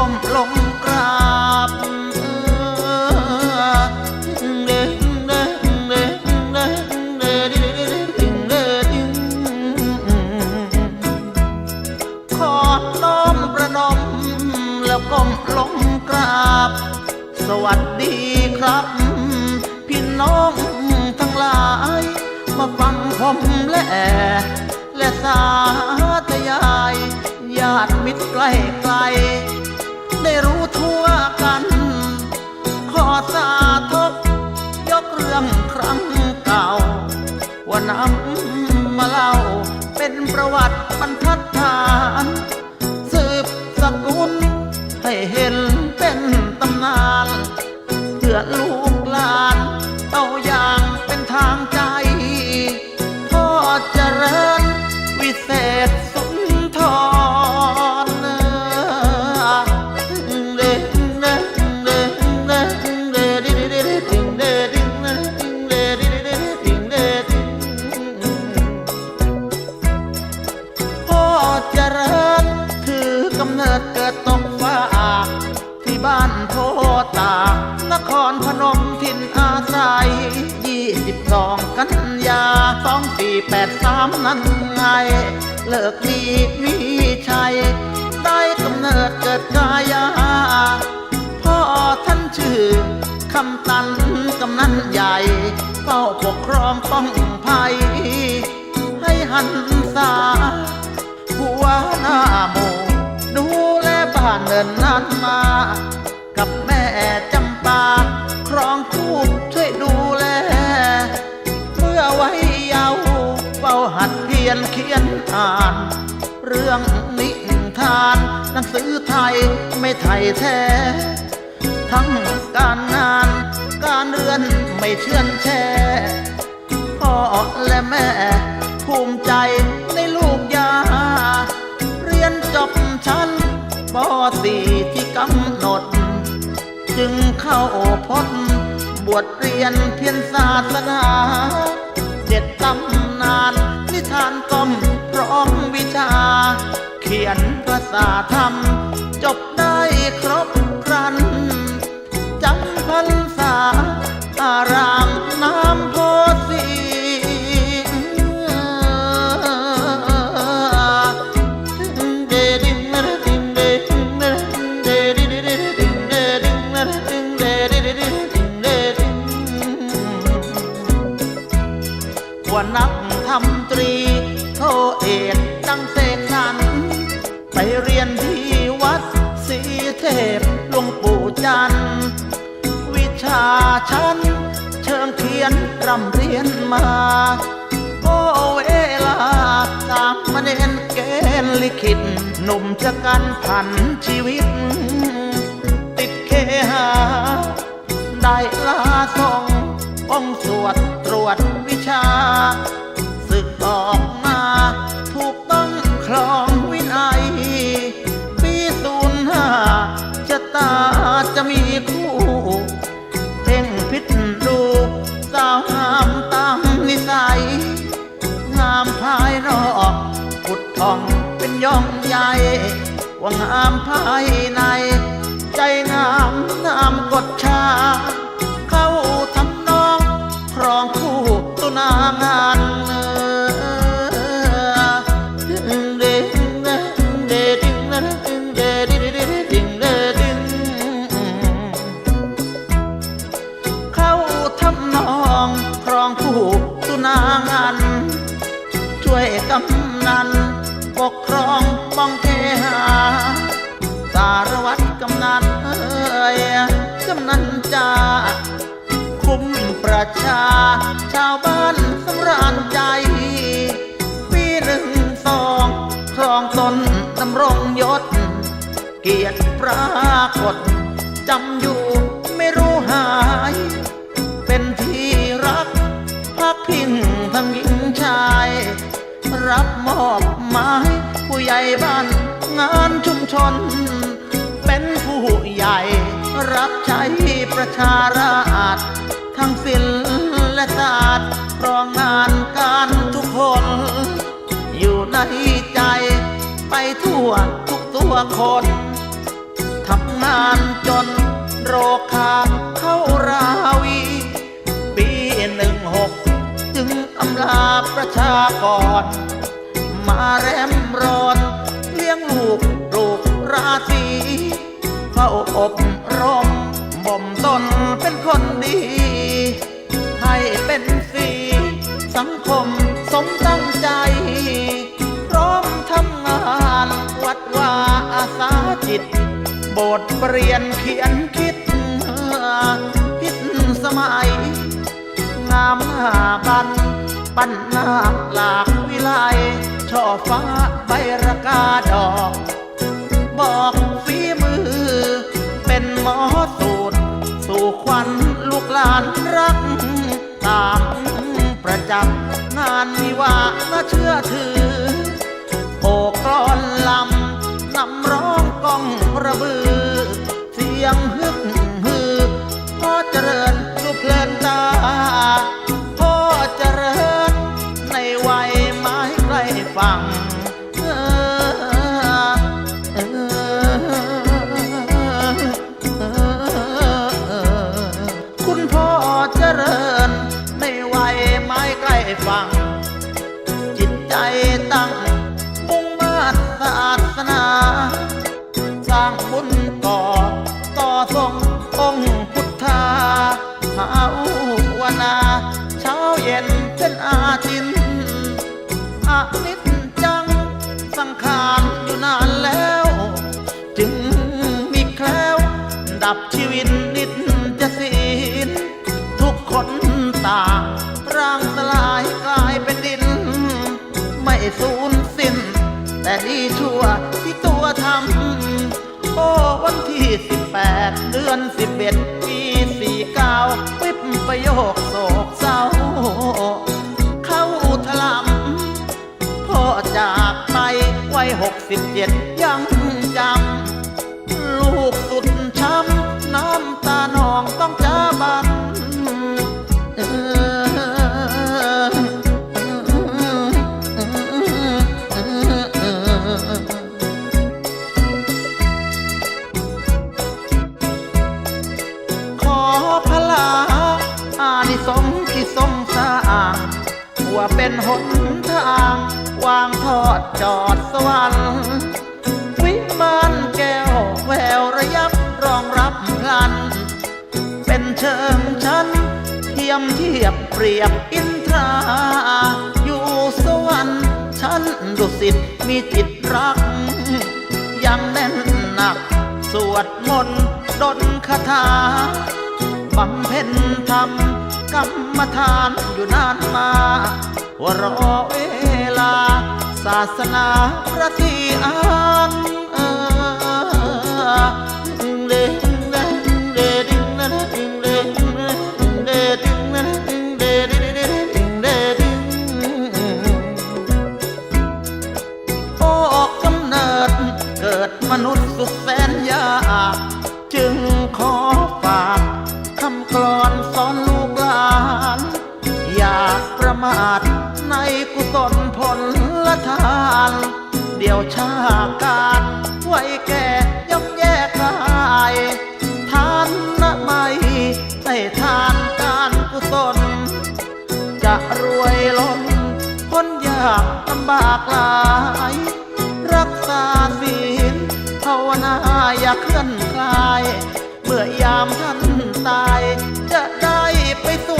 แล้วก้มลงกราบเด้งเด้งเด้งเด้งเด้งเด้งเด้งขอน้อมประนม แล้วก้มลงกราบ สวัสดีครับ พี่น้องทั้งหลาย มาฟังผมและและสาธยาย ญาติมิตรใกล้ไกล ได้รู้ทั่วกัน ขอสาธกยกเรื่องครั้งเก่า ว่านำมาเล่า เป็นประวัติบรรทัดฐาน สืบสกุล ให้เห็นเป็นตำนานเพื่อลูกหลาน เอาอย่างเป็นทางใจ ดเกิดตรงฟ้า ที่บ้านโพตากนครพนมถิ่นอาศัย22กันยา2483นั้นไง เลิกดีมีชัย ได้กำเนิดเกิดกายา พ่อท่านชื่อคำตันกำนันใหญ่เฝ้าปกครองป้องภัย ให้หันษา ยนเขียนอ่าน เรื่องนิทาน หนังสือไทยไม่ไทยแท้ ทั้งการงานการเรือนไม่เชื่อนแช่พ่อและแม่ ภูมิใจในลูกยา เรียนจบชั้นปสี่ที่กำหนด จึงเข้าพจนบวชเรียนเพียรศาสนาเจ็ดตำนาน ทานก้มพร้อมวิชา เขียนภาษาธรรม จบได้ครบครัน มา โอ้เวลาตามมาเนนเกณฑ์ลิขิตหนุ่มจะกันผันชีวิต ติดเคหา ได้ลาส่งองสวดตรวจวิชา ท่องเป็นย่องใหญ่ว่างามภายใน ใจงามนามกดชา เข้าทำนอง ครองคู่ตุนางานเด คุ้มประชา ชาวบ้านสำราญใจ ปีหนึ่งสองครองตนดำรงยศ เกียรติปรากฏจำอยู่ไม่รู้หาย เป็นที่รักพักพิงทั้งหญิงชาย รับมอบหมายผู้ใหญ่บ้านงานชุมชน เป็นผู้ใหญ่ รับใช้ประชาราษฎร์ทั้งศิลและศาสตร์ครองงานการทุกคน อยู่ในใจไปทั่วทุกตัวคนทำงานจนโรคาเข้าราวี ปีหนึ่งหกจึงอำลาประชากร มาแรมร้อน เลี้ยงลูกลูกราศีเฝ้าอบ ทเปลี่ยนเขียนคิดพิษสมัย งามหน้าบันปั้นหน้าหลากวิไลช่อฟ้าใบระกาดอก บอกฝีมือ เป็นหมอสูตร สู่ควันลูกหลานรัก ตามประจำงานวิวาน่าเชื่อถือ โอกกลอนลำนำร้องกองระบือ ยงฮึกฮือพ่อเจริญลูกเพลินตาพ่อเจริญในวัยไม้ใกล้ฝั่ง ดับชีวิตนิดจะสิ้นทุกคนต่างร่างสลายกลายเป็นดิน ไม่สูญสิ้น แต่ดีชั่วที่ตัวทำโอ้วันที่สิบแปดเดือนสิบเอ็ดปีสี่เก้าวิบประโยคโศกเศร้า เข้าถลำพ่อจากไปวัยหกสิบเจ็ด น้ำตานองต้องเจ้าบันขอพลาอานิสงส์ที่ทรงสร้างว่าเป็นหนทาง วางทอดจอดสวรรค์วิมานแก้วแววระยับรองรับพลัน เชิงชั้นเทียมเทียบเปรียบอินทรา อยู่สวรรค์ชั้นดุสิตมีจิตรัก ยังแน่นหนัก สวดมนต์ดนคาถาบำเพ็ญธรรมกรรมฐานอยู่นานมาว่ารอเวลา ศาสนาพระที่อ่าน อย่าประมาทในกุศลผลละทาน เดี๋ยวชาการไว้แก่ย่อมแยกกายทานละไม่ให้ทานการกุศล จะรวยล้นพ้นยากลำบากหลาย รักษาศีลภาวนาอย่าเคลื่อนคลาย เมื่อยามท่านตายจะได้ไปสุข